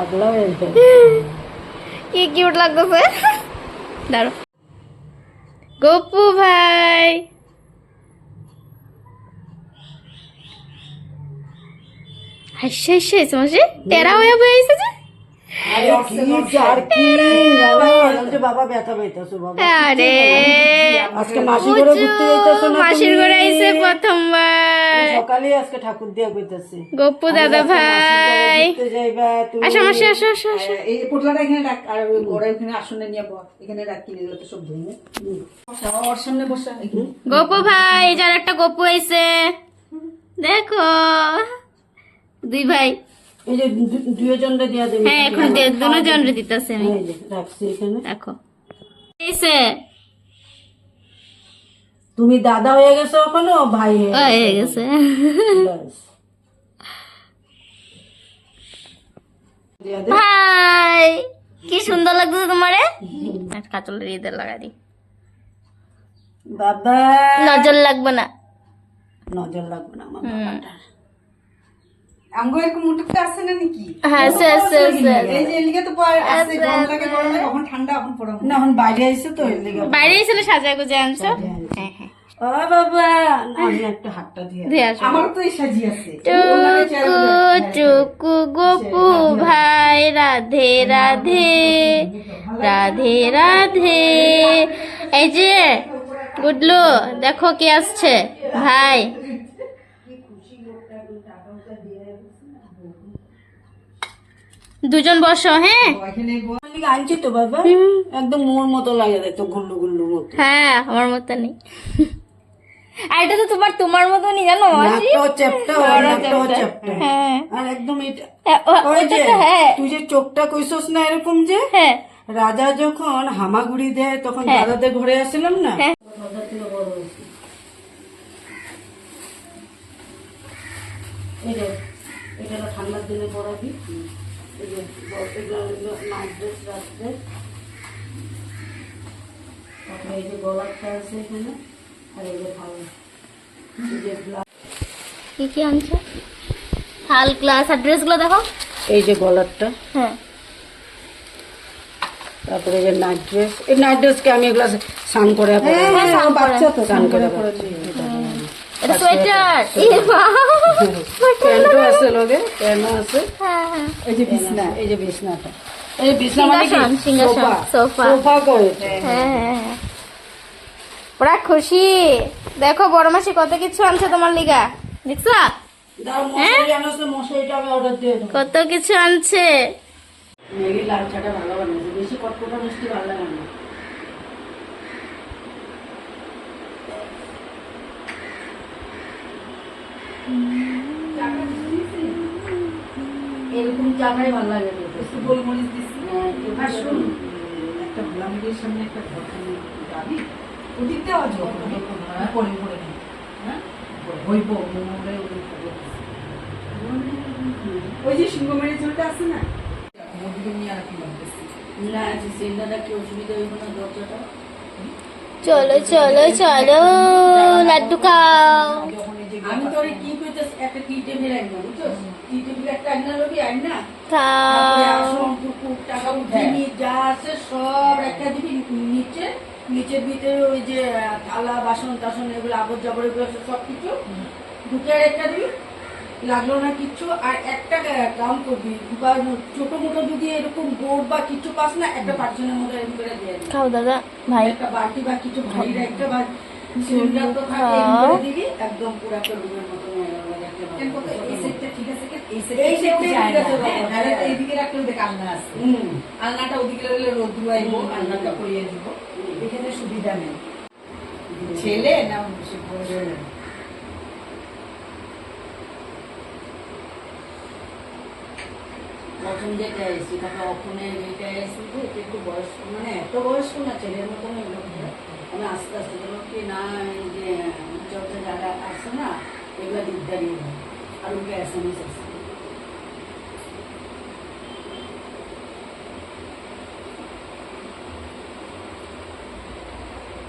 হয়ে যায় কি কিউট লাগতেছে? দাঁড়ো গপু ভাই। হাসি হাসি হাসি মাসে? টেরা হয়ে বয়ে যে? আরে কি? আর কি বাবা বলছে বাবা ব্যথা পাইতেছো বাবা। আরে আজকে মাসি করে ঘুরতে যাইতেছো না মাসির তুমি? ঘরে আইছে প্রথমবার। সকালে আজকে ঠাকুর দিয়ে গপু দাদা ভাই। আসো মাসি আসো আসো আসো। এই পোটলাটা এখানে রাখ আর ওই ওরা ওখানে আসনে নিয়ে এখানে রাখ কিনে দিলে তো সব ধুয়ে ওর সামনে বসা গপু ভাই যার একটা গপু আইছে। দেখো দুই ভাই। এই যে দুইজনরে দিয়া দেবে। হ্যাঁ এখন দুজন রে আমি। রাখছি এখানে। দেখো। আইছে তুমি দাদা হয়ে গেছো এখনও ভাই হয়ে হয়ে গেছে। ভাই কি সুন্দর লাগছে তোমারে। কাচল দিয়ে লাগা দি। বাবা। নজর লাগবে না। নজর লাগবে না আমার হুম। বাবাটার। আঙ্গো এরকম মুটুকটা আছে না নাকি? হ্যাঁ আছে আছে আছে এই যে এদিকে তো পর আছে গরম লাগে গরম লাগে কখন ঠান্ডা এখন পড়া না এখন বাইরে আইসে তো এর লেগে বাইরে ছিল সাজা গুজে আনছো? হ্যাঁ হ্যাঁ। ও বাবা আমি একটা হাতটা দিয়ে দিয়ে আমার তো এই সাজি আছে। টুকু টুকু গপু ভাই রাধে রাধে। রাধে রাধে। এই যে গুডলু দেখো কি আসছে। ভাই। দুজন বসো হ্যাঁ। আনছি তো বাবা। একদম মোর মতো লাগে তো গুল্লু গুল্লু মতো। হ্যাঁ আমার মতো নেই। আর এটা তো তোমার তোমার জানো? মাসি চ্যাপটা চ্যাপটা হ্যাঁ। আর একদম এটা হ্যাঁ, ওই যে তুই যে চোখটা কইছস না এরকম যে? হ্যাঁ। রাজা যখন হামাগুড়ি দেয় তখন হ্যাঁ। দাদাদের ঘরে আসলাম না? এটা ঠান্ডার দিনে পরাবি এই যে ব- এগুলো এগুলো নাইট ড্রেস রাত ড্রেস তারপরে এই যে গলারটা আছে এখানে আর এই যে ভালো। এই যে কি কি আনছো? হাল ক্লাস আর ড্রেসগুলো দেখো। এই যে গলারটা হ্যাঁ। তারপরে যে নাইট ড্রেস এই নাইট ড্রেসকে আমি এগুলো স্নান করে পরে হ্যাঁ, স্নান করে। বাচ্চা তো স্নান করে পরে। এটা সোয়েটার। এ প্যান্টও আছে লগে প্যান্টও আছে। হ্যাঁ হ্যাঁ। এই যে বিছনা এই যে বিছনাটা। এই বিছনা মানে কি? সিংহাসন, সোফা। সোফা। করেছে হ্যাঁ, হ্যাঁ। ওরা খুশি। দেখো বড় মাসি কত কিছু আনছে তোমার লিগা। দেখছ? কত কিছু আনছে। ম্যাগি লাল চাটা ভালো বানিয়েছে বেশি কটকটা মিষ্টি ভালো লাগে না। এরকম ভালো লাগে একটু গোলমরিচ দিচ্ছি। হ্যাঁ, আর শুন একটা ভোলামুড়ির সামনে একটা ঘটনা যাবি। ওদিকতে আওয়াজ হবে পরে পরে হ্যাঁ হইব মোমোরে ওই যে সিংহমারি ঝোলটা আছে না? ওদিকে নিয়ে রাখি লাগতেছে না সিলিন্ডারটা কি অসুবিধা হইব না দরজাটা? চলো চলো চলো। লাড্ডু খাও। যখন এই যে আমি তোরে কি কইতেছি? একটা টি টেবিল আইনা বুঝছস? টি টেবিল একটা আইনা লবি আইনা টুকু উঠিয়ে যা আছে সব একটা দিবি নিচে। নিচের ভিতরে ওই যে থালা বাসন টাসন এগুলো আবর জাবর এগুলো সব কিছু ঢুকে একটা দিবি। লাগল না কিচ্ছু। আর একটা কাম করবি বা ছোট মোটো যদি এরকম বোর্ড বা কিছু পাস না একটা পার্সনের মধ্যে এরকম করে দিয়ে খাও দাদা ভাই। একটা বাটি বা কিছু ভারী একটা বা হয়ে। হ্যাঁ, হ্যাঁ। এইদিকে রাখলেও দেখ আলনা আছে। হুম। আলনাটা ওদিকে রোদ্রু আইবো আলনাটা করিয়ে দিব। এখানে সুবিধা নেই। ছেলে না প্রথম যেটা তারপর অক্ষণে যেটা এসেছি একটু বয়স্ক মানে এত বয়স্ক না ছেলের মতন এগুলো। আমি আস্তে আস্তে যেন কি না এই যে চলতে যারা আসছে না এগুলো দিকদারি আর ওকে এস এম আসছে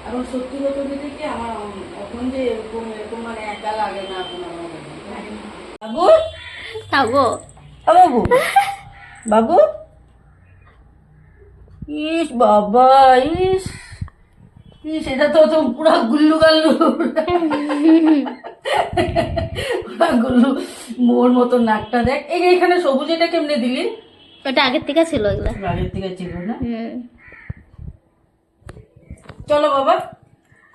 এখন সত্যি কথা বলতে কি আমার এখন যে এরকম এরকম মানে একা লাগে না এখন আমার বাবু? খাব বাবু। বাবু? ইস বাবা ইস। ইস এটা তো তো পুরা গুল্লু গাল্লু। পুরা গুল্লু। মোর মতো নাকটা দেখ। এই এখানে সবুজ এটা কেমনে দিলি? ওটা আগের থেকে ছিল এগুলা। আগের থেকে ছিল না? চলো বাবা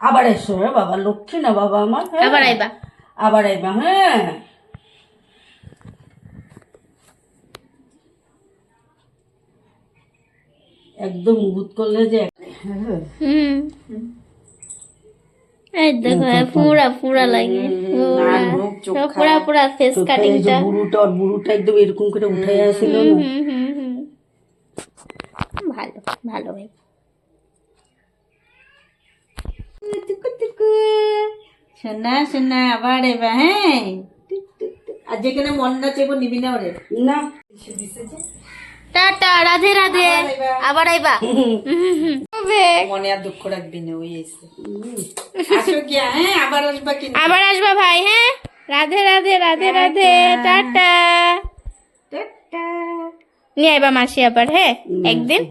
আবার এসো হ্যাঁ বাবা। লক্ষ্মী না বাবা আমার হ্যাঁ? আবার আইবা। আবার আইবা হ্যাঁ? একদম উবুত করলে যে। এই দেখো পুরা পুরা লাগে পুরা। মুখ, চোখ সব পুরা পুরা ফেস চোখে এই যে কাটিংটা বুড়োটা ওর বুড়োটা একদম এরকম করে উঠে আসছিল না? হুম হুম হুম ভালো ভালো ভাই। শোনা শোনা আবার এবার হ্যাঁ। আর যেখানে মন না চেপো নিবি না ওরে। না। টাটা রাধে রাধে। আবার আইবা। হুম, হুম। হবে। মনে আর দুঃখ রাখবি না ওই এসে। হ্যাঁ আবার আসবা আবার আসবা ভাই হ্যাঁ? রাধে রাধে রাধে রাধে টাটা। টাটা। নিয়ে আইবা মাসি আবার হ্যাঁ? একদিন।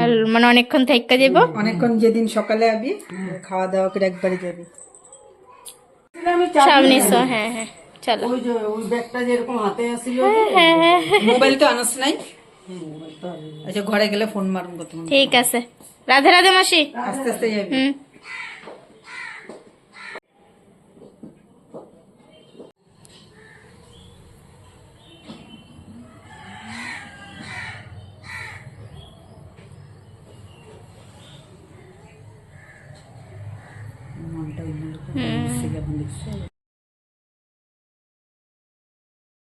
আর মানে অনেকক্ষণ থেকে যাব অনেকক্ষণ যেদিন সকালে আবি খাওয়া দাওয়া করে একবারে যাবি। সব নিছো হ্যাঁ হ্যাঁ চলো। ওই যে ওই ব্যাগটা যেরকম হাতে আসছিল হ্যাঁ হ্যাঁ। মোবাইল তো আনস নাই। আচ্ছা ঘরে গেলে ফোন মারুন কত ঠিক আছে। রাধে রাধে মাসি। আস্তে আস্তে যাবি। হুম।